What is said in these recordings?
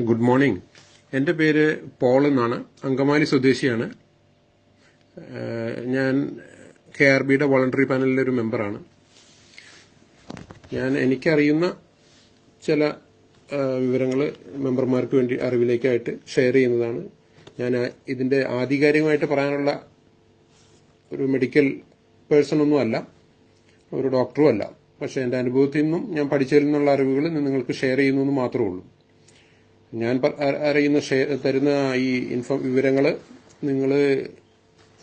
Good morning എന്റെ പേര് Paul എന്നാണ്. അങ്കമാലി സ്വദേശിയാണ്. ഞാൻ കെ ആർ ബിയുടെ വോളണ്ടറി പാനലിലെ ഒരു മെമ്പറാണ്. ഞാൻ എനിക്കറിയുന്ന ചില വിവരങ്ങൾ മെമ്പർമാർക്ക് വേണ്ടി അറിവിലേക്കായിട്ട് ഷെയർ ചെയ്യുന്നതാണ്. ഞാൻ ഇതിന്റെ ആധികാരികമായിട്ട് പറയാനുള്ള ഒരു മെഡിക്കൽ പേഴ്സൺ ഒന്നുമല്ല ഒരു ഡോക്ടറും അല്ല. പക്ഷേ എന്റെ അനുഭവത്തിൽ നിന്നും ഞാൻ പഠിച്ചതിൽ നിന്നുള്ള അറിവുകൾ നിങ്ങൾക്ക് ഷെയർ ചെയ്യുന്നു എന്ന് മാത്രമേ ഉള്ളൂ. ഞാൻ അറിയുന്ന തരുന്ന ഈ ഇൻഫോ വിവരങ്ങൾ നിങ്ങൾ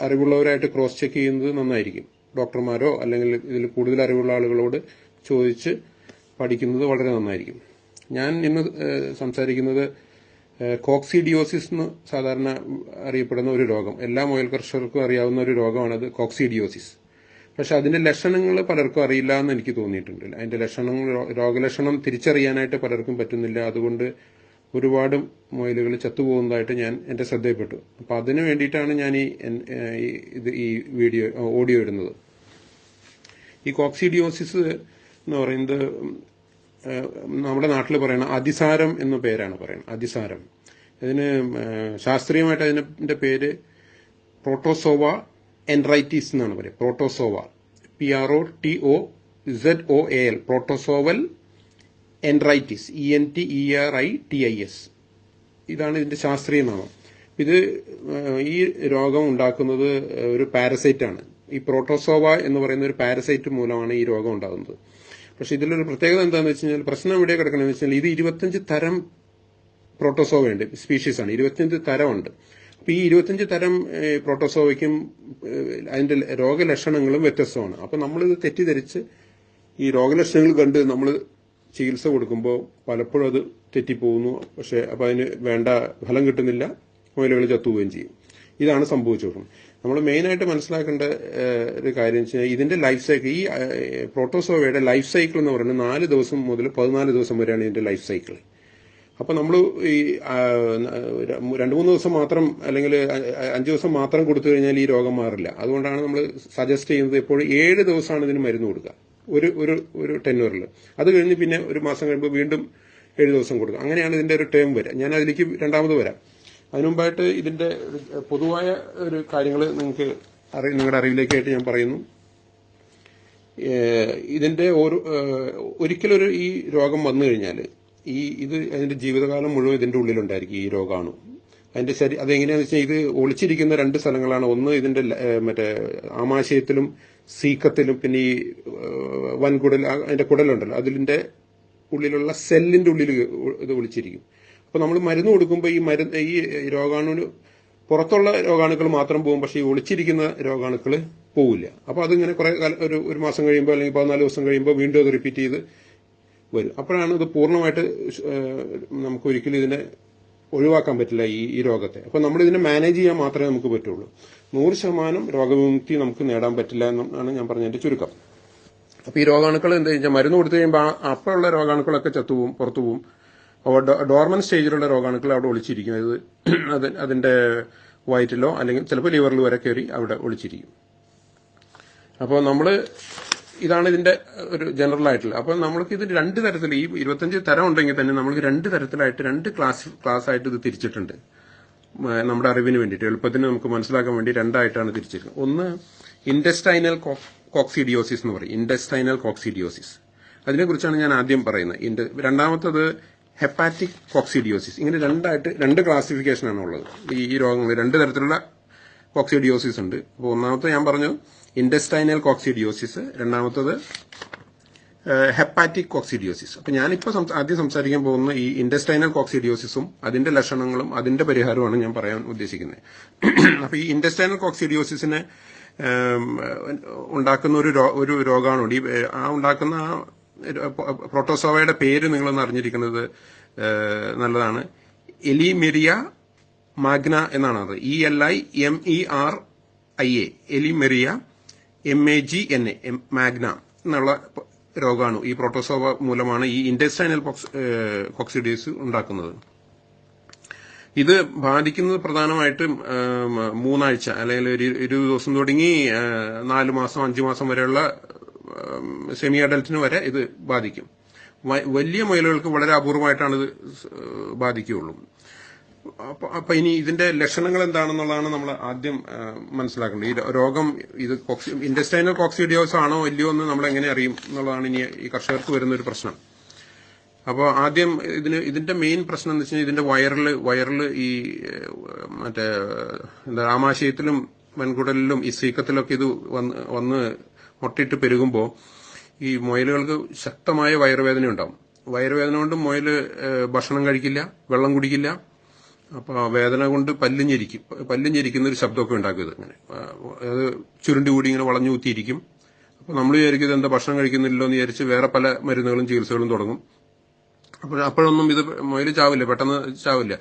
അറിവുള്ളവരായിട്ട് ക്രോസ് ചെക്ക് ചെയ്യുന്നത് നന്നായിരിക്കും. ഡോക്ടർമാരോ അല്ലെങ്കിൽ ഇതിൽ കൂടുതൽ അറിവുള്ള ആളുകളോട് ചോദിച്ച് പഠിക്കുന്നത് വളരെ നന്നായിരിക്കും. ഞാൻ ഇന്ന് സംസാരിക്കുന്നത് കോക്സിഡിയോസിസ് എന്ന് സാധാരണ അറിയപ്പെടുന്ന ഒരു രോഗം. എല്ലാ മൊയൽ കർഷകർക്കും അറിയാവുന്ന ഒരു രോഗമാണത് കോക്സിഡിയോസിസ്. പക്ഷെ അതിന്റെ ലക്ഷണങ്ങൾ പലർക്കും അറിയില്ല എന്ന് എനിക്ക് തോന്നിയിട്ടുണ്ട്. അതിന്റെ ലക്ഷണങ്ങൾ രോഗലക്ഷണം തിരിച്ചറിയാനായിട്ട് പലർക്കും പറ്റുന്നില്ല. അതുകൊണ്ട് ഒരുപാട് മുയലുകൾ ചത്തുപോകുന്നതായിട്ട് ഞാൻ എന്റെ ശ്രദ്ധയിൽപ്പെട്ടു. അപ്പൊ അതിനു വേണ്ടിയിട്ടാണ് ഞാൻ ഈ ഇത് ഈ വീഡിയോ ഓഡിയോ ഇടുന്നത്. ഈ കോക്സിഡിയോസിസ് എന്ന് പറയുന്നത് നമ്മുടെ നാട്ടിൽ പറയുന്ന അതിസാരം എന്ന പേരാണ് പറയുന്നത്. അതിസാരം. ഇതിന് ശാസ്ത്രീയമായിട്ട് അതിന്റെ പേര് പ്രോട്ടോസോവ എൻറൈറ്റീസ് എന്നാണ് പറയുക. Protozoa. P R O T O Z O A L. Protozoal enteritis E N T E R I T I S ഇതാണ് ഇതിന്റെ ശാസ്ത്രീയ നാമം. ഇത് ഈ രോഗം ഉണ്ടാക്കുന്നത് ഒരു പാരസൈറ്റ് ആണ്. ഈ പ്രോട്ടോസോവ എന്ന് പറയുന്ന ഒരു പാരസൈറ്റ് മൂലമാണ് ഈ രോഗം ഉണ്ടാകുന്നത്. പക്ഷെ ഇതിലൊരു പ്രത്യേകത എന്താണെന്ന് വെച്ച് കഴിഞ്ഞാൽ പ്രശ്നം എവിടെ കിടക്കണമെന്ന് വെച്ചാൽ ഇത് ഇരുപത്തഞ്ച് തരം പ്രോട്ടോസോവ ഉണ്ട് സ്പീഷീസ് ആണ്. ഇരുപത്തിയഞ്ച് തരമുണ്ട് അപ്പൊ ഈ ഇരുപത്തിയഞ്ച് തരം പ്രോട്ടോസോവയ്ക്കും അതിന്റെ രോഗലക്ഷണങ്ങളും വ്യത്യസ്തമാണ്. അപ്പൊ നമ്മളിത് തെറ്റിദ്ധരിച്ച് ഈ രോഗലക്ഷണങ്ങൾ കണ്ട് നമ്മൾ ചികിത്സ കൊടുക്കുമ്പോൾ പലപ്പോഴും അത് തെറ്റിപ്പോകുന്നു. പക്ഷെ അപ്പോൾ അതിന് വേണ്ട ഫലം കിട്ടുന്നില്ല. മുയലുകൾ ചത്തുപോവുകയും ചെയ്യും. ഇതാണ് സംഭവിച്ചോളും നമ്മൾ മെയിനായിട്ട് മനസ്സിലാക്കേണ്ട ഒരു കാര്യം വെച്ചാൽ ഇതിന്റെ ലൈഫ് സൈക്കിൾ ഈ പ്രോട്ടോസോവയുടെ ലൈഫ് സൈക്കിൾ എന്ന് പറയുന്നത് നാല് ദിവസം മുതൽ പതിനാല് ദിവസം വരെയാണ് ഇതിന്റെ ലൈഫ് സൈക്കിൾ. അപ്പോൾ നമ്മൾ ഈ രണ്ടു മൂന്ന് ദിവസം മാത്രം അല്ലെങ്കിൽ അഞ്ച് ദിവസം മാത്രം കൊടുത്തു കഴിഞ്ഞാൽ ഈ രോഗം മാറില്ല. അതുകൊണ്ടാണ് നമ്മൾ സജസ്റ്റ് ചെയ്യുന്നത് എപ്പോഴും ഏഴ് ദിവസമാണ് ഇതിന് മരുന്ന് കൊടുക്കുക. ഒരു ഒരു ഒരു ടെന്നൂറിൽ അത് കഴിഞ്ഞ് പിന്നെ ഒരു മാസം കഴിയുമ്പോൾ വീണ്ടും ഏഴ് ദിവസം കൊടുക്കും. അങ്ങനെയാണ് ഇതിന്റെ ഒരു ടേം വരിക. ഞാൻ അതിലേക്ക് രണ്ടാമത് വരാം. അതിനു മുമ്പായിട്ട് ഇതിന്റെ പൊതുവായ ഒരു കാര്യങ്ങൾ നിങ്ങൾക്ക് അറി നിങ്ങളുടെ അറിവിലേക്കായിട്ട് ഞാൻ പറയുന്നു. ഇതിന്റെ ഏഹ് ഒരിക്കലൊരു ഈ രോഗം വന്നു കഴിഞ്ഞാൽ ഈ ഇത് അതിന്റെ ജീവിതകാലം മുഴുവൻ ഇതിന്റെ ഉള്ളിലുണ്ടായിരിക്കും ഈ രോഗാണു. അതിന്റെ ശരി അതെങ്ങനെയാന്ന് വെച്ചാൽ ഇത് ഒളിച്ചിരിക്കുന്ന രണ്ട് സ്ഥലങ്ങളാണ്. ഒന്ന് ഇതിന്റെ മറ്റേ ആമാശയത്തിലും സീക്കത്തിലും പിന്നെ ഈ വൻകുടൽ അതിന്റെ കുടലുണ്ടല്ലോ അതിന്റെ ഉള്ളിലുള്ള സെല്ലിന്റെ ഉള്ളിൽ ഇത് ഒളിച്ചിരിക്കും. അപ്പൊ നമ്മൾ മരുന്ന് കൊടുക്കുമ്പോൾ ഈ മരുന്ന് ഈ രോഗാണുവിന് പുറത്തുള്ള രോഗാണുക്കൾ മാത്രം പോകും പക്ഷേ ഈ ഒളിച്ചിരിക്കുന്ന രോഗാണുക്കൾ പോവില്ല. അപ്പൊ അതിങ്ങനെ കുറെ കാലം ഒരു ഒരു മാസം കഴിയുമ്പോൾ അല്ലെങ്കിൽ പതിനാല് ദിവസം കഴിയുമ്പോൾ വീണ്ടും അത് റിപ്പീറ്റ് ചെയ്ത് വരും. അപ്പോഴാണ് ഇത് പൂർണമായിട്ട് നമുക്ക് ഒരിക്കലും ഇതിനെ ഒഴിവാക്കാൻ പറ്റില്ല ഈ ഈ രോഗത്തെ. അപ്പൊ നമ്മൾ ഇതിനെ മാനേജ് ചെയ്യാൻ മാത്രമേ നമുക്ക് പറ്റുള്ളൂ. നൂറ് ശതമാനം രോഗവിമുക്തി നമുക്ക് നേടാൻ പറ്റില്ല എന്നാണ് ഞാൻ പറഞ്ഞതിന്റെ ചുരുക്കം. അപ്പൊ ഈ രോഗാണുക്കൾ എന്താ വെച്ചാൽ മരുന്ന് കൊടുത്തു കഴിയുമ്പോൾ അപ്പോഴുള്ള രോഗാണുക്കളൊക്കെ ചത്തുപോകും പുറത്തു പോകും അപ്പോൾ ഡോർമൻ സ്റ്റേജിലുള്ള രോഗാണുക്കൾ അവിടെ ഒളിച്ചിരിക്കും. അത് അത് അതിന്റെ വയറ്റിലോ അല്ലെങ്കിൽ ചിലപ്പോൾ ലിവറിൽ വരെ കയറി അവിടെ ഒളിച്ചിരിക്കും. അപ്പോൾ നമ്മൾ ഇതാണ് ഇതിന്റെ ഒരു ജനറൽ ആയിട്ടുള്ള. അപ്പോൾ നമ്മൾക്ക് ഇത് രണ്ട് തരത്തിൽ ഈ ഇരുപത്തഞ്ച് തരം ഉണ്ടെങ്കിൽ തന്നെ നമ്മൾക്ക് രണ്ട് തരത്തിലായിട്ട് രണ്ട് ക്ലാസ് ക്ലാസ് ആയിട്ട് ഇത് തിരിച്ചിട്ടുണ്ട്. നമ്മുടെ അറിവിന് വേണ്ടിയിട്ട്. എളുപ്പത്തിന് നമുക്ക് മനസ്സിലാക്കാൻ വേണ്ടി രണ്ടായിട്ടാണ് തിരിച്ചിരിക്കുന്നത്. ഒന്ന് ഇൻഡസ്റ്റൈനൽ കോക്സിഡിയോസിസ് എന്ന് പറയും. ഇൻഡസ്റ്റൈനൽ കോക്സിഡിയോസിസ് അതിനെക്കുറിച്ചാണ് ഞാൻ ആദ്യം പറയുന്നത്. ഇൻഡ- രണ്ടാമത്തത് ഹെപ്പാറ്റിക് കോക്സിഡിയോസിസ് ഇങ്ങനെ രണ്ടായിട്ട് രണ്ട് ക്ലാസിഫിക്കേഷനാണ് ഉള്ളത്. ഈ രോഗങ്ങൾ രണ്ട് തരത്തിലുള്ള കോക്സിഡിയോസിസ് ഉണ്ട്. അപ്പോൾ ഒന്നാമത്തെ ഞാൻ പറഞ്ഞു ഇൻഡസ്റ്റൈനൽ കോക്സിഡിയോസിസ് രണ്ടാമത്തത് ഹെപ്പാറ്റിക് കോക്സിഡിയോസിസ് അപ്പൊ ഞാനിപ്പോ ആദ്യം സംസാരിക്കാൻ പോകുന്ന ഈ ഇൻഡസ്റ്റൈനൽ കോക്സിഡിയോസിസും അതിന്റെ ലക്ഷണങ്ങളും അതിന്റെ പരിഹാരമാണ് ഞാൻ പറയാൻ ഉദ്ദേശിക്കുന്നത്. അപ്പൊ ഈ ഇൻഡസ്റ്റൈനൽ കോക്സിഡിയോസിസിനെ ഉണ്ടാക്കുന്ന ഒരു ഒരു രോഗമാണോ ആ ഉണ്ടാക്കുന്ന ആ പ്രോട്ടോസോവയുടെ പേര് നിങ്ങളൊന്ന് അറിഞ്ഞിരിക്കുന്നത് നല്ലതാണ്. എലിമെരിയ മാഗ്ന എന്നാണ് E L I M E R I A Elimeria M A G N A magna എന്നുള്ള രോഗാണു ഈ പ്രോട്ടോസോവ മൂലമാണ് ഈ ഇൻഡസ്റ്റൈനൽ കോക്സിഡിയസ് ഉണ്ടാക്കുന്നത്. ഇത് ബാധിക്കുന്നത് പ്രധാനമായിട്ടും മൂന്നാഴ്ച അല്ലെങ്കിൽ ഒരു ഇരുപത് ദിവസം തുടങ്ങി നാല് മാസം അഞ്ചു മാസം വരെയുള്ള സെമി അഡൽറ്റിന് വരെ ഇത് ബാധിക്കും. വലിയ മുയലുകൾക്ക് വളരെ അപൂർവമായിട്ടാണ് ഇത് ബാധിക്കുകയുള്ളൂ. അപ്പൊ ഇനി ഇതിന്റെ ലക്ഷണങ്ങൾ എന്താണെന്നുള്ളതാണ് നമ്മൾ ആദ്യം മനസ്സിലാക്കേണ്ടത്. ഈ രോഗം ഇത് ഇൻഡസ്റ്റൈനൽ കോക്സിഡിയോസ് ആണോ ഇല്ലയോ എന്ന് നമ്മൾ എങ്ങനെ അറിയും എന്നുള്ളതാണ് ഇനി ഈ കർഷകർക്ക് വരുന്ന ഒരു പ്രശ്നം. അപ്പോൾ ആദ്യം ഇതിന് ഇതിന്റെ മെയിൻ പ്രശ്നം എന്ന് വെച്ചാൽ ഇതിന്റെ വയറിൽ വയറിൽ ഈ മറ്റേ എന്താ ആമാശയത്തിലും വൻകുടലിലും ഈ സീക്കത്തിലൊക്കെ ഇത് വന്ന് വന്ന് മുട്ടിയിട്ട് പെരുകുമ്പോൾ ഈ മുയലുകൾക്ക് ശക്തമായ വയറുവേദന ഉണ്ടാവും. വയറുവേദന കൊണ്ട് മുയൽ ഭക്ഷണം കഴിക്കില്ല വെള്ളം കുടിക്കില്ല അപ്പോൾ വേദന കൊണ്ട് പല്ലിഞ്ഞിരിക്കും. പല്ലിഞ്ഞിരിക്കുന്ന ഒരു ശബ്ദമൊക്കെ ഉണ്ടാക്കും ഇത് ഇങ്ങനെ അത് ചുരുണ്ടി കൂടി ഇങ്ങനെ വളഞ്ഞു കുത്തിയിരിക്കും അപ്പോൾ നമ്മൾ വിചാരിക്കും ഇത് എന്താ ഭക്ഷണം കഴിക്കുന്നില്ലോ എന്ന് വിചാരിച്ച് വേറെ പല മരുന്നുകളും ചികിത്സകളും തുടങ്ങും. അപ്പോൾ അപ്പോഴൊന്നും ഇത് മുയൽ ചാവില്ല പെട്ടെന്ന് ചാവില്ല.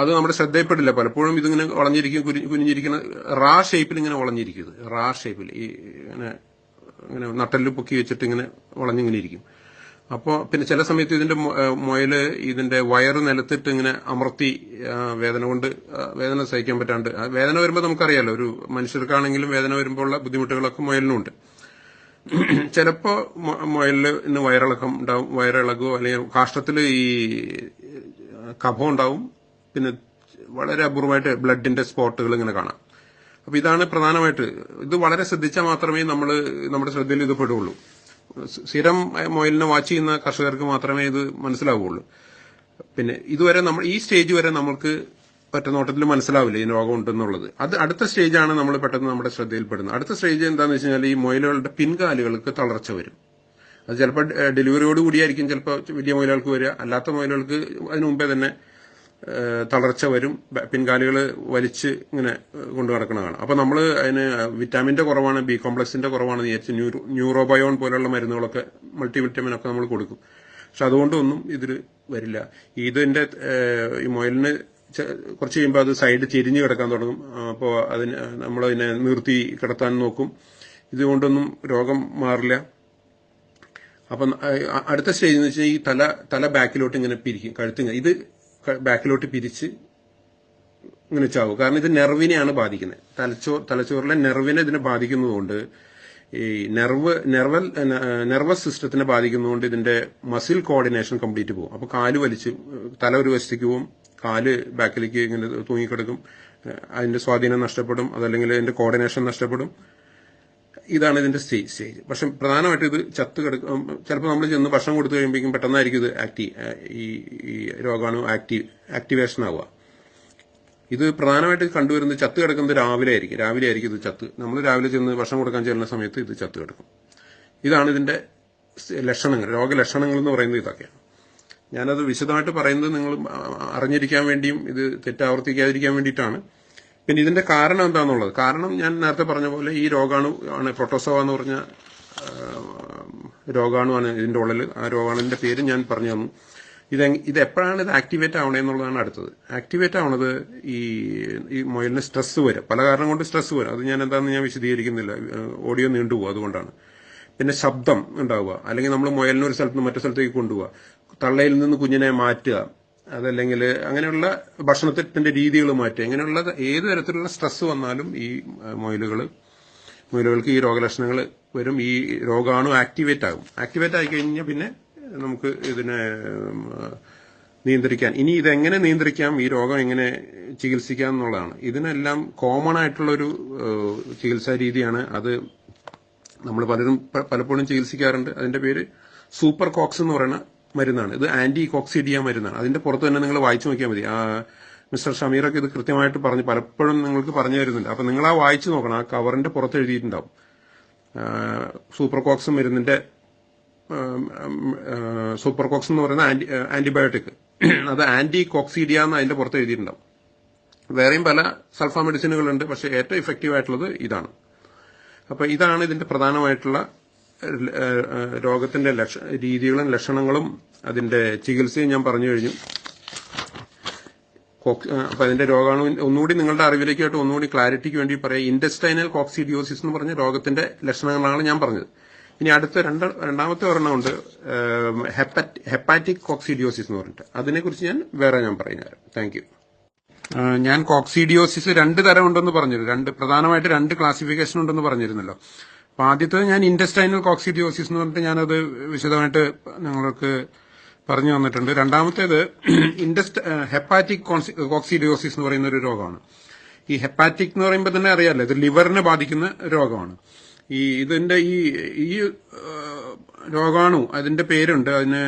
അത് നമ്മുടെ ശ്രദ്ധയിൽപ്പെടില്ല. പലപ്പോഴും ഇതിങ്ങനെ വളഞ്ഞിരിക്കും കുരി കുനിഞ്ഞിരിക്കുന്ന റാ ഷേപ്പിൽ ഇങ്ങനെ വളഞ്ഞിരിക്കുന്നത് റാ ഷേപ്പിൽ ഈ ഇങ്ങനെ ഇങ്ങനെ നട്ടൽ പൊക്കി വെച്ചിട്ട് ഇങ്ങനെ വളഞ്ഞിങ്ങനെ ഇരിക്കും. അപ്പോൾ പിന്നെ ചില സമയത്ത് ഇതിന്റെ മുയൽ ഇതിന്റെ വയറ് നിലത്തിട്ട് ഇങ്ങനെ അമർത്തി വേദന കൊണ്ട് വേദന സഹിക്കാൻ പറ്റാണ്ട്. വേദന വരുമ്പോൾ നമുക്കറിയാലോ ഒരു മനുഷ്യർക്കാണെങ്കിലും വേദന വരുമ്പോൾ ഉള്ള ബുദ്ധിമുട്ടുകളൊക്കെ മുയലിനുണ്ട്. ചിലപ്പോ മു- മുയലിന് വയറിളക്കം ഉണ്ടാവും വയറിളകോ അല്ലെങ്കിൽ കാഷ്ടത്തിൽ ഈ കഫം ഉണ്ടാവും. പിന്നെ വളരെ അപൂർവമായിട്ട് ബ്ലഡിന്റെ സ്പോട്ടുകൾ ഇങ്ങനെ കാണാം. അപ്പൊ ഇതാണ് പ്രധാനമായിട്ട്. ഇത് വളരെ ശ്രദ്ധിച്ചാൽ മാത്രമേ നമ്മൾ നമ്മുടെ ശ്രദ്ധയിൽ ഇത് പെടുകയുള്ളൂ സ്ഥിരം മുയലിനെ വാച്ച് ചെയ്യുന്ന കർഷകർക്ക് മാത്രമേ ഇത് മനസ്സിലാവുകയുള്ളൂ പിന്നെ ഇതുവരെ നമ്മൾ ഈ സ്റ്റേജ് വരെ നമ്മൾക്ക് ഒറ്റ നോട്ടത്തിൽ മനസ്സിലാവില്ല ഈ രോഗം ഉണ്ടെന്നുള്ളത്. അത് അടുത്ത സ്റ്റേജാണ് നമ്മൾ പെട്ടെന്ന് നമ്മുടെ ശ്രദ്ധയിൽപ്പെടുന്നത്. അടുത്ത സ്റ്റേജ് എന്താണെന്ന് വെച്ച് കഴിഞ്ഞാൽ ഈ മൊയിലുകളുടെ പിൻകാലുകൾക്ക് തളർച്ച വരും. അത് ചിലപ്പോൾ ഡെലിവറിയോട് കൂടിയായിരിക്കും ചിലപ്പോൾ വലിയ മൊയിലുകൾക്ക് വരിക. അല്ലാത്ത മൊയിലുകൾക്ക് അതിനു മുമ്പേ തന്നെ തളർച്ച വരും പിൻകാലികൾ വലിച്ച് ഇങ്ങനെ കൊണ്ടു നടക്കണ കാണാം അപ്പൊ നമ്മൾ അതിന് വിറ്റാമിന്റെ കുറവാണ് ബി കോംപ്ലക്സിന്റെ കുറവാണ് വിചാരിച്ച് ന്യൂറോ ന്യൂറോബയോൺ പോലുള്ള മരുന്നുകളൊക്കെ മൾട്ടി വിറ്റാമിൻ ഒക്കെ നമ്മൾ കൊടുക്കും. പക്ഷെ അതുകൊണ്ടൊന്നും ഇതിൽ വരില്ല. ഇതിന്റെ ഈ മുയലിന് കുറച്ച് കഴിയുമ്പോൾ അത് സൈഡ് ചെരിഞ്ഞ് കിടക്കാൻ തുടങ്ങും. അപ്പോൾ അതിന് നമ്മൾ അതിനെ നിർത്തി കിടത്താൻ നോക്കും. ഇതുകൊണ്ടൊന്നും രോഗം മാറില്ല. അപ്പം അടുത്ത സ്റ്റേജ് എന്ന് വെച്ചാൽ ഈ തല തല ബാക്കിലോട്ട് ഇങ്ങനെ പിരിക്കും കഴുത്തിങ്ങനെ ഇത് ബാക്കിലോട്ട് പിരിച്ച് ഇങ്ങനെ ചാവും. കാരണം ഇത് നെർവിനെയാണ് ബാധിക്കുന്നത്. തലച്ചോർ തലച്ചോറിലെ നെർവിനെ ഇതിനെ ബാധിക്കുന്നതുകൊണ്ട് ഈ നെർവ് നെർവൽ നെർവസ് സിസ്റ്റത്തിനെ ബാധിക്കുന്നതുകൊണ്ട് ഇതിന്റെ മസിൽ കോർഡിനേഷൻ കംപ്ലീറ്റ് പോകും. അപ്പോൾ കാൽ വലിച്ച് തല ഒരു വശത്തേക്ക് പോകും കാൽ ബാക്കിലേക്ക് ഇങ്ങനെ തൂങ്ങിക്കിടക്കും അതിന്റെ സ്വാധീനം നഷ്ടപ്പെടും അതല്ലെങ്കിൽ അതിന്റെ കോർഡിനേഷൻ നഷ്ടപ്പെടും ഇതാണ് ഇതിന്റെ സ്റ്റേജ് സ്റ്റേജ്. പക്ഷെ പ്രധാനമായിട്ടും ഇത് ചത്ത് കിടക്കും ചിലപ്പോൾ നമ്മൾ ചെന്ന് ഭക്ഷണം കൊടുത്തു കഴിയുമ്പോഴേക്കും പെട്ടെന്നായിരിക്കും ഇത് ആക്ടി ഈ രോഗാണു ആക്റ്റീവ് ആക്ടിവേഷൻ ആവുക. ഇത് പ്രധാനമായിട്ട് കണ്ടുവരുന്നത് ചത്ത് കിടക്കുന്നത് രാവിലെ ആയിരിക്കും. രാവിലെ ആയിരിക്കും ഇത് ചത്ത്. നമ്മൾ രാവിലെ ചെന്ന് ഭക്ഷണം കൊടുക്കാൻ ചെല്ലുന്ന സമയത്ത് ഇത് ചത്ത് കിടക്കും. ഇതാണ് ഇതിന്റെ ലക്ഷണങ്ങൾ. രോഗലക്ഷണങ്ങൾ എന്ന് പറയുന്നത് ഇതൊക്കെയാണ്. ഞാനത് വിശദമായിട്ട് പറയുന്നത് നിങ്ങൾ അറിഞ്ഞിരിക്കാൻ വേണ്ടിയും ഇത് തെറ്റാവർത്തിക്കാതിരിക്കാൻ വേണ്ടിയിട്ടാണ്. പിന്നെ ഇതിന്റെ കാരണം എന്താണെന്നുള്ളത് കാരണം ഞാൻ നേരത്തെ പറഞ്ഞ പോലെ ഈ രോഗാണു ആണ് പ്രൊട്ടോസോവ എന്ന് പറഞ്ഞ രോഗാണുവാണ് ഇതിന്റെ ഉള്ളിൽ ആ രോഗാണുവിന്റെ പേര് ഞാൻ പറഞ്ഞു തന്നു. ഇത് ഇത് എപ്പോഴാണ് ഇത് ആക്ടിവേറ്റ് ആവണേ എന്നുള്ളതാണ് അടുത്തത്. ആക്ടിവേറ്റ് ആവണത് ഈ ഈ മൊയലിന് സ്ട്രെസ് വരും. പല കാരണം കൊണ്ട് സ്ട്രെസ് വരും. അത് ഞാൻ എന്താണെന്ന് ഞാൻ വിശദീകരിക്കുന്നില്ല. ഓഡിയോ നീണ്ടുപോകും അതുകൊണ്ടാണ്. പിന്നെ ശബ്ദം ഉണ്ടാവുക. അല്ലെങ്കിൽ നമ്മൾ മുയലിനെ ഒരു സ്ഥലത്ത് നിന്ന് മറ്റു സ്ഥലത്തേക്ക് കൊണ്ടുപോവുക. തള്ളയിൽ നിന്ന് കുഞ്ഞിനെ മാറ്റുക. അതല്ലെങ്കിൽ അങ്ങനെയുള്ള ഭക്ഷണത്തിന്റെ രീതികൾ മാറ്റുക ഇങ്ങനെയുള്ള ഏത് തരത്തിലുള്ള സ്ട്രെസ് വന്നാലും ഈ മൊയിലുകൾ മൊയിലുകൾക്ക് ഈ രോഗലക്ഷണങ്ങൾ വരും ഈ രോഗാണു ആക്ടിവേറ്റ് ആകും. ആക്ടിവേറ്റ് ആയി കഴിഞ്ഞാൽ പിന്നെ നമുക്ക് ഇതിനെ നിയന്ത്രിക്കാൻ. ഇനി ഇതെങ്ങനെ നിയന്ത്രിക്കാം ഈ രോഗം എങ്ങനെ ചികിത്സിക്കാം എന്നുള്ളതാണ്. ഇതിനെല്ലാം കോമൺ ആയിട്ടുള്ളൊരു ചികിത്സാ രീതിയാണ് അത് നമ്മൾ പലരും പലപ്പോഴും ചികിത്സിക്കാറുണ്ട്. അതിന്റെ പേര് സൂപ്പർ കോക്സ് എന്ന് പറയുന്ന മരുന്നാണ്. ഇത് ആന്റി കോക്സിഡിയ മരുന്നാണ്. അതിന്റെ പുറത്ത് തന്നെ നിങ്ങൾ വായിച്ചു നോക്കിയാൽ മതി. മിസ്റ്റർ ഷമീറൊക്കെ ഇത് കൃത്യമായിട്ട് പറഞ്ഞു. പലപ്പോഴും നിങ്ങൾക്ക് പറഞ്ഞു തരുന്നുണ്ട്. അപ്പൊ നിങ്ങൾ ആ വായിച്ചു നോക്കണം. ആ കവറിന്റെ പുറത്ത് എഴുതിയിട്ടുണ്ടാവും. സൂപ്പർ കോക്സ് മരുന്നിന്റെ സൂപ്പർ കോക്സ് എന്ന് പറയുന്ന ആന്റി ആന്റിബയോട്ടിക്. അത് ആന്റി കോക്സിഡിയ എന്ന് അതിന്റെ പുറത്ത് എഴുതിയിട്ടുണ്ടാവും. വേറെയും പല സൾഫ മെഡിസിനുകളുണ്ട് പക്ഷേ ഏറ്റവും ഇഫക്റ്റീവ് ആയിട്ടുള്ളത് ഇതാണ്. അപ്പൊ ഇതാണ് ഇതിന്റെ പ്രധാനമായിട്ടുള്ള രോഗത്തിന്റെ ലക്ഷ രീതികളും ലക്ഷണങ്ങളും അതിന്റെ ചികിത്സയും ഞാൻ പറഞ്ഞു കഴിഞ്ഞു. അപ്പൊ അതിന്റെ രോഗാണു ഒന്നുകൂടി നിങ്ങളുടെ അറിവിലേക്കായിട്ട് ഒന്നുകൂടി ക്ലാരിറ്റിക്ക് വേണ്ടി പറയാം. ഇൻഡസ്റ്റൈനൽ കോക്സിഡിയോസിസ് എന്ന് പറഞ്ഞ രോഗത്തിന്റെ ലക്ഷണങ്ങളാണ് ഞാൻ പറഞ്ഞത്. ഇനി അടുത്ത രണ്ട് രണ്ടാമത്തെ ഒരെണ്ണമുണ്ട് ഹെപ്പാറ്റിക് കോക്സിഡിയോസിസ് എന്ന് പറഞ്ഞിട്ട്. അതിനെക്കുറിച്ച് ഞാൻ വേറെ ഞാൻ പറയുന്ന താങ്ക് യു. ഞാൻ കോക്സിഡിയോസിസ് രണ്ട് തരം ഉണ്ടെന്ന് പറഞ്ഞിരുന്നു. രണ്ട് പ്രധാനമായിട്ട് രണ്ട് ക്ലാസിഫിക്കേഷൻ ഉണ്ടെന്ന് പറഞ്ഞിരുന്നല്ലോ. അപ്പൊ ആദ്യത്തെ ഞാൻ ഇൻഡസ്റ്റൈനൽ കോക്സിഡിയോസിസ് എന്ന് പറഞ്ഞിട്ട് ഞാനത് വിശദമായിട്ട് നിങ്ങൾക്ക് പറഞ്ഞു തന്നിട്ടുണ്ട്. രണ്ടാമത്തേത് ഇൻഡസ്റ്റ് ഹെപ്പാറ്റിക് കോക്സിഡിയോസിസ് എന്ന് പറയുന്ന ഒരു രോഗമാണ്. ഈ ഹെപ്പാറ്റിക് എന്ന് പറയുമ്പോൾ തന്നെ അറിയാമല്ലോ ഇത് ലിവറിനെ ബാധിക്കുന്ന രോഗമാണ്. ഈ ഇതിന്റെ ഈ ഈ രോഗാണു അതിന്റെ പേരുണ്ട് അതിന്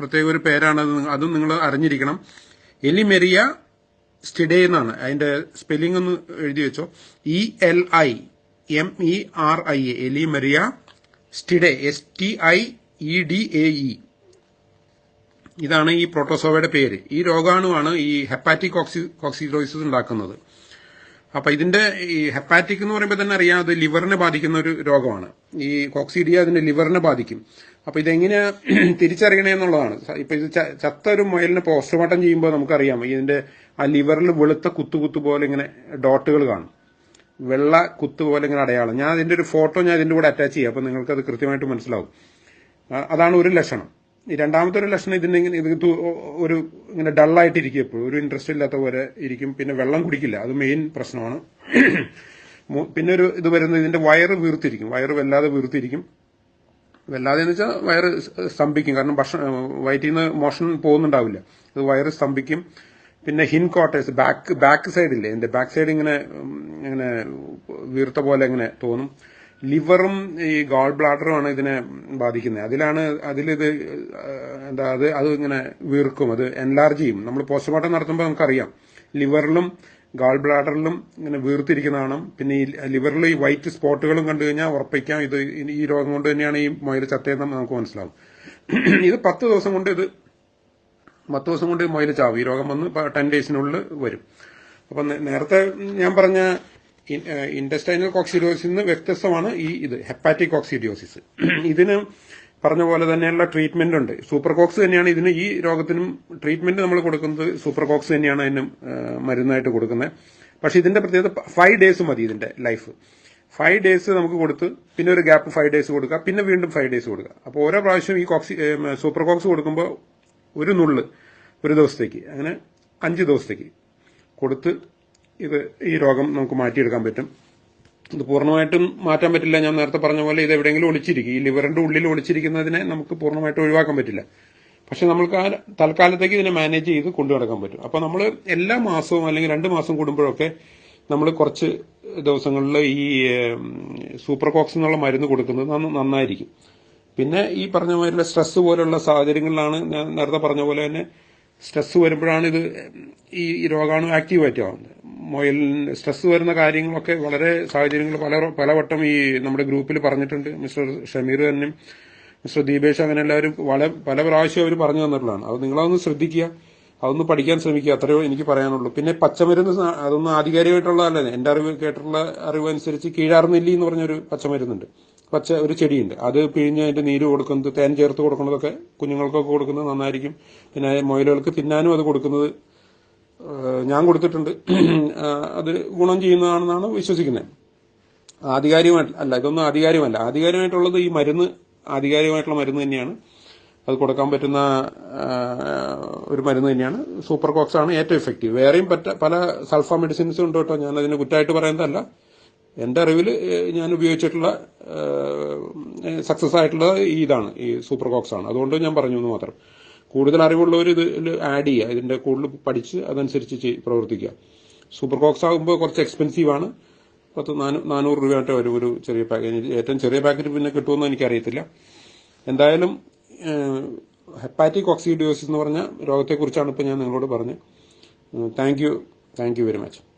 പ്രത്യേക ഒരു പേരാണ് അതും നിങ്ങൾ അറിഞ്ഞിരിക്കണം. എലിമെറിയ സ്റ്റിഡേ എന്നാണ് അതിന്റെ സ്പെല്ലിംഗ് ഒന്ന് എഴുതി വെച്ചോ. E L I. M E R I A എലി എലിമെരിയ സ്റ്റിഡേ S T I E D A E ഇതാണ് ഈ പ്രോട്ടോസോവയുടെ പേര്. ഈ രോഗാണുവാണ് ഈ ഹെപ്പാറ്റിക് ഓക്സി കോക്സിഡോസിസ് ഉണ്ടാക്കുന്നത്. അപ്പൊ ഇതിന്റെ ഈ ഹെപ്പാറ്റിക് എന്ന് പറയുമ്പോൾ തന്നെ അറിയാം അത് ലിവറിനെ ബാധിക്കുന്ന ഒരു രോഗമാണ്. ഈ കോക്സിഡിയ അതിന്റെ ലിവറിനെ ബാധിക്കും. അപ്പൊ ഇതെങ്ങനെ തിരിച്ചറിയണേ എന്നുള്ളതാണ് സ- ഇപ്പൊ ഇത് ചത്ത ഒരു മുയലിനെ പോസ്റ്റ്മോർട്ടം ചെയ്യുമ്പോൾ നമുക്കറിയാം ഇതിന്റെ ആ ലിവറിൽ വെളുത്ത കുത്തു കുത്തു പോലെ ഇങ്ങനെ ഡോട്ടുകൾ കാണും. വെള്ള കുത്ത് പോലെ ഇങ്ങനെ അടയാളം. ഞാൻ അതിന്റെ ഒരു ഫോട്ടോ ഞാൻ ഇതിന്റെ കൂടെ അറ്റാച്ച് ചെയ്യാം. അപ്പോൾ നിങ്ങൾക്ക് അത് കൃത്യമായിട്ട് മനസ്സിലാവും. അതാണ് ഒരു ലക്ഷണം. ഈ രണ്ടാമത്തെ ഒരു ലക്ഷണം ഇതിന്റെ ഇങ്ങനെ ഇത് ഒരു ഇങ്ങനെ ഡള്ളായിട്ടിരിക്കും എപ്പോഴും ഒരു ഇൻട്രസ്റ്റ് ഇല്ലാത്ത പോലെ ഇരിക്കും. പിന്നെ വെള്ളം കുടിക്കില്ല. അത് മെയിൻ പ്രശ്നമാണ്. പിന്നെ ഒരു ഇത് വരുന്നത് ഇതിന്റെ വയറ് വീർത്തിരിക്കും. വയറ് വല്ലാതെ വീർത്തിരിക്കും. വല്ലാതെ എന്ന് വെച്ചാൽ വയറ് സ്തംഭിക്കും. കാരണം ഭക്ഷണം വയറ്റിൽ നിന്ന് മോഷൻ പോകുന്നുണ്ടാവില്ല. അത് വയറ് സ്തംഭിക്കും. പിന്നെ ഹിൻ ക്വാർട്ടേഴ്സ് ബാക്ക് ബാക്ക് സൈഡില്ലേ എന്റെ ബാക്ക് സൈഡ് ഇങ്ങനെ ഇങ്ങനെ വീർത്ത പോലെ ഇങ്ങനെ തോന്നും. ലിവറും ഈ ഗോൾ ബ്ലാഡറുമാണ് ഇതിനെ ബാധിക്കുന്നത്. അതിലാണ് അതിലിത് എന്താ അത് അത് ഇങ്ങനെ വീർക്കും. അത് എൻലാർജ് ചെയ്യും. നമ്മൾ പോസ്റ്റ്മോർട്ടം നടത്തുമ്പോൾ നമുക്കറിയാം. ലിവറിലും ഗാൾ ബ്ലാഡറിലും ഇങ്ങനെ വീർത്തിരിക്കുന്നതാണ്. പിന്നെ ഈ ലിവറിൽ ഈ വൈറ്റ് സ്പോട്ടുകളും കണ്ടു കഴിഞ്ഞാൽ ഉറപ്പിക്കാം. ഇത് ഈ രോഗം കൊണ്ട് തന്നെയാണ് ഈ മുയൽ ചത്തയെന്ന് നമുക്ക് മനസ്സിലാവും. ഇത് പത്ത് ദിവസം കൊണ്ട് ഇത് പത്ത് ദിവസം കൊണ്ട് മുയൽ ചാവും. ഈ രോഗം വന്ന് ടെൻ ഡേയ്സിനുള്ളിൽ വരും. അപ്പം നേരത്തെ ഞാൻ പറഞ്ഞ ഇൻഡസ്റ്റൈനൽ കോക്സിഡിയോസിൽ നിന്ന് വ്യത്യസ്തമാണ് ഈ ഇത് ഹെപ്പാറ്റിക് കോക്സിഡിയോസിസ് ഇതിന് പറഞ്ഞ പോലെ തന്നെയുള്ള ട്രീറ്റ്മെന്റ് ഉണ്ട്. സൂപ്പർ കോക്സ് തന്നെയാണ് ഇതിന് ഈ രോഗത്തിനും ട്രീറ്റ്മെന്റ് നമ്മൾ കൊടുക്കുന്നത്. സൂപ്പർ കോക്സ് തന്നെയാണ് അതിന് മരുന്നായിട്ട് കൊടുക്കുന്നത്. പക്ഷെ ഇതിന്റെ പ്രത്യേകത ഫൈവ് ഡേയ്സ് മതി ഇതിന്റെ ലൈഫ് ഫൈവ് ഡേയ്സ് നമുക്ക് കൊടുത്ത് പിന്നെ ഒരു ഗ്യാപ്പ് ഫൈവ് ഡേയ്സ് കൊടുക്കുക പിന്നെ വീണ്ടും ഫൈവ് ഡേയ്സ് കൊടുക്കുക അപ്പോൾ ഓരോ പ്രാവശ്യം ഈ കോക്സി സൂപ്പർ കോക്സ് കൊടുക്കുമ്പോൾ ഒരു നുള്ള് ഒരു ദിവസത്തേക്ക് അങ്ങനെ അഞ്ച് ദിവസത്തേക്ക് കൊടുത്ത് ഇത് ഈ രോഗം നമുക്ക് മാറ്റിയെടുക്കാൻ പറ്റും. ഇത് പൂർണമായിട്ടും മാറ്റാൻ പറ്റില്ല. ഞാൻ നേരത്തെ പറഞ്ഞ പോലെ ഇത് എവിടെയെങ്കിലും ഒളിച്ചിരിക്കും. ഈ ലിവറിന്റെ ഉള്ളിൽ ഒളിച്ചിരിക്കുന്നതിനെ നമുക്ക് പൂർണമായിട്ട് ഒഴിവാക്കാൻ പറ്റില്ല. പക്ഷെ നമ്മൾക്ക് ആ തൽക്കാലത്തേക്ക് ഇതിനെ മാനേജ് ചെയ്ത് കൊണ്ടു നടക്കാൻ പറ്റും. അപ്പൊ നമ്മൾ എല്ലാ മാസവും അല്ലെങ്കിൽ രണ്ട് മാസം കൂടുമ്പോഴൊക്കെ നമ്മൾ കുറച്ച് ദിവസങ്ങളിൽ ഈ സൂപ്പർ കോക്സ് എന്നുള്ള മരുന്ന് കൊടുക്കുന്നത് നന്ന- നന്നായിരിക്കും. പിന്നെ ഈ പറഞ്ഞ പോലെ സ്ട്രെസ് പോലുള്ള സാഹചര്യങ്ങളിലാണ് ഞാൻ നേരത്തെ പറഞ്ഞ പോലെ തന്നെ സ്ട്രെസ് വരുമ്പോഴാണ് ഇത് ഈ രോഗാണു ആക്റ്റീവായിട്ട് ആവുന്നത്. മൊയലിന് സ്ട്രെസ് വരുന്ന കാര്യങ്ങളൊക്കെ വളരെ സാഹചര്യങ്ങൾ പല പലവട്ടം ഈ നമ്മുടെ ഗ്രൂപ്പിൽ പറഞ്ഞിട്ടുണ്ട്. മിസ്റ്റർ ഷമീർ തന്നെ മിസ്റ്റർ ദീപേഷ് അങ്ങനെ എല്ലാവരും വളരെ പല പ്രാവശ്യം അവർ പറഞ്ഞു തന്നിട്ടുള്ളതാണ്. അത് നിങ്ങളതൊന്ന് ശ്രദ്ധിക്കുക. അതൊന്ന് പഠിക്കാൻ ശ്രമിക്കുക. അത്രയോ എനിക്ക് പറയാനുള്ളൂ. പിന്നെ പച്ചമരുന്ന് അതൊന്നും ആധികാരികമായിട്ടുള്ളതല്ല. എന്റെ അറിവ് കേട്ടിട്ടുള്ള അറിവ് അനുസരിച്ച് കീഴാർനെല്ലി എന്ന് പറഞ്ഞൊരു പച്ചമരുന്നുണ്ട്. പച്ച ഒരു ചെടിയുണ്ട്. അത് പിഴിഞ്ഞ് അതിന്റെ നീര് കൊടുക്കുന്നത് തേൻ ചേർത്ത് കൊടുക്കുന്നതൊക്കെ കുഞ്ഞുങ്ങൾക്കൊക്കെ കൊടുക്കുന്നത് നന്നായിരിക്കും. പിന്നെ മുയലുകൾക്ക് തിന്നാനും അത് കൊടുക്കുന്നത് ഞാൻ കൊടുത്തിട്ടുണ്ട്. അത് ഗുണം ചെയ്യുന്നതാണെന്നാണ് വിശ്വസിക്കുന്നത്. ആധികാരികമായിട്ട് അല്ല ഇതൊന്നും ആധികാരികമല്ല. ആധികാരികമായിട്ടുള്ളത് ഈ മരുന്ന് ആധികാരികമായിട്ടുള്ള മരുന്ന് തന്നെയാണ്. അത് കൊടുക്കാൻ പറ്റുന്ന ഒരു മരുന്ന് തന്നെയാണ്. സൂപ്പർ കോക്സ് ആണ് ഏറ്റവും എഫക്റ്റീവ്. വേറെയും പറ്റ പല സൾഫ മെഡിസിൻസും ഉണ്ട് കേട്ടോ. ഞാൻ അതിനെ കുറ്റമായിട്ട് പറയുന്നതല്ല. എന്റെ അറിവിൽ ഞാൻ ഉപയോഗിച്ചിട്ടുള്ള സക്സസ് ആയിട്ടുള്ള ഈ ഇതാണ് ഈ സൂപ്പർ കോക്സ് ആണ് അതുകൊണ്ട് ഞാൻ പറഞ്ഞു എന്ന് മാത്രം. കൂടുതൽ അറിവുള്ളവർ ഇതിൽ ആഡ് ചെയ്യുക. ഇതിന്റെ കൂടുതൽ പഠിച്ച് അതനുസരിച്ച് പ്രവർത്തിക്കുക. സൂപ്പർ കോക്സ് ആകുമ്പോൾ കുറച്ച് എക്സ്പെൻസീവ് ആണ്. പത്ത് നാനൂ- നാനൂറ് രൂപയായിട്ട് വരും ഒരു ചെറിയ പാക്കറ്റ് ഏറ്റവും ചെറിയ പാക്കറ്റ് പിന്നെ കിട്ടുമെന്ന് എനിക്കറിയത്തില്ല. എന്തായാലും ഹെപ്പാറ്റിക് ഓക്സിഡിയോസിസ് എന്ന് പറഞ്ഞ രോഗത്തെക്കുറിച്ചാണ് ഇപ്പോൾ ഞാൻ നിങ്ങളോട് പറഞ്ഞത്. Thank you thank you very much